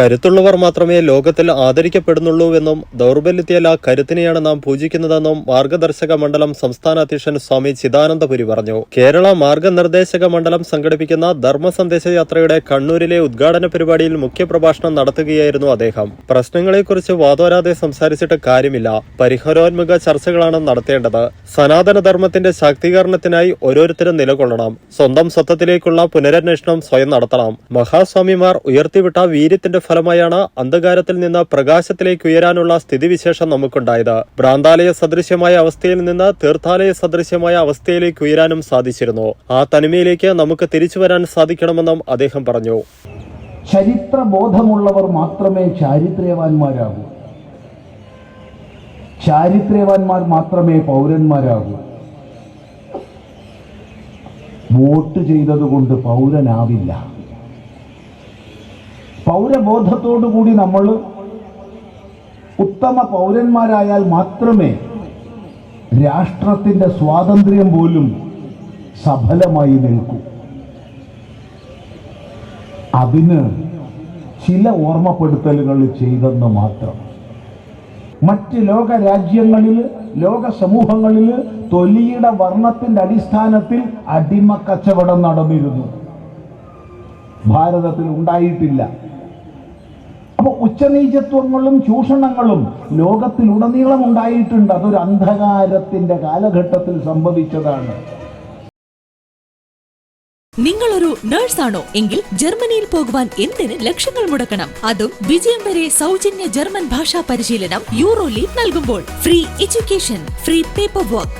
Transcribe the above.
കരുത്തുള്ളവർ മാത്രമേ ലോകത്തിൽ ആദരിക്കപ്പെടുന്നുള്ളൂവെന്നും ദൗർബല്യത്തെയല്ല കരുത്തിനെയാണ് നാം പൂജിക്കുന്നതെന്നും മാർഗദർശക മണ്ഡലം സംസ്ഥാന അധ്യക്ഷൻ സ്വാമി ചിദാനന്ദപുരി പറഞ്ഞു. കേരള മാർഗനിർദ്ദേശക മണ്ഡലം സംഘടിപ്പിക്കുന്ന ധർമ്മ സന്ദേശ യാത്രയുടെ കണ്ണൂരിലെ ഉദ്ഘാടന പരിപാടിയിൽ മുഖ്യപ്രഭാഷണം നടത്തുകയായിരുന്നു അദ്ദേഹം. പ്രശ്നങ്ങളെക്കുറിച്ച് വാദോരാതെ സംസാരിച്ചിട്ട് കാര്യമില്ല. പരിഹാരോന്മുഖ ചർച്ചകളാണ് നടത്തേണ്ടത്. സനാതനധർമ്മത്തിന്റെ ശാക്തീകരണത്തിനായി ഓരോരുത്തരും നിലകൊള്ളണം. സ്വന്തം സ്വത്വത്തിലേക്കുള്ള പുനരന്വേഷണം സ്വയം നടത്തണം. മഹാസ്വാമിമാർ ഉയർത്തിവിട്ട വീര്യത്തിന്റെ ഫലമായാണ് അന്ധകാരത്തിൽ നിന്ന് പ്രകാശത്തിലേക്ക് ഉയരാനുള്ള സ്ഥിതിവിശേഷം നമുക്കുണ്ടായത്. ഭ്രാന്താലയ സദൃശ്യമായ അവസ്ഥയിൽ നിന്ന് തീർത്ഥാലയ സദൃശ്യമായ അവസ്ഥയിലേക്ക് ഉയരാനും സാധിച്ചിരുന്നു. ആ തനിമയിലേക്ക് നമുക്ക് തിരിച്ചു വരാൻ സാധിക്കണമെന്നും അദ്ദേഹം പറഞ്ഞു. ചരിത്ര ചരിത്രബോധമുള്ളവർ മാത്രമേ ചാരിത്രവാന്മാരാകൂ ചാരിത്രവാന്മാർ മാത്രമേ പൗരന്മാരാകൂ. വോട്ട് ചെയ്തതുകൊണ്ട് പൗരനാവില്ല. പൗരബോധത്തോടുകൂടി നമ്മൾ ഉത്തമ പൗരന്മാരായാൽ മാത്രമേ രാഷ്ട്രത്തിന്റെ സ്വാതന്ത്ര്യം പോലും സഫലമായി നിൽക്കൂ. അതിന് ചില ഓർമ്മപ്പെടുത്തലുകൾ ചെയ്തെന്ന് മാത്രം. മറ്റ് ലോക രാജ്യങ്ങളിൽ ലോക സമൂഹങ്ങളിൽ തൊലിയുടെ വർണത്തിന്റെ അടിസ്ഥാനത്തിൽ അടിമ കച്ചവടം നടന്നിരുന്നു. ഭാരതത്തിൽ ഉണ്ടായിട്ടില്ല. അപ്പൊ ഉച്ചനീചത്വങ്ങളും ചൂഷണങ്ങളും ലോകത്തിലുടനീളം ഉണ്ടായിട്ടുണ്ട്. അതൊരു അന്ധകാരത്തിന്റെ കാലഘട്ടത്തിൽ സംഭവിച്ചതാണ്. നിങ്ങളൊരു നേഴ്സാണോ? എങ്കിൽ ജർമ്മനിയിൽ പോകുവാൻ എന്തിന് ലക്ഷങ്ങൾ മുടക്കണം? അതും വിജയം വരെ സൗജന്യ ജർമ്മൻ ഭാഷാ പരിശീലനം യൂറോ ലീഗ് നൽകുമ്പോൾ. Free education free paper work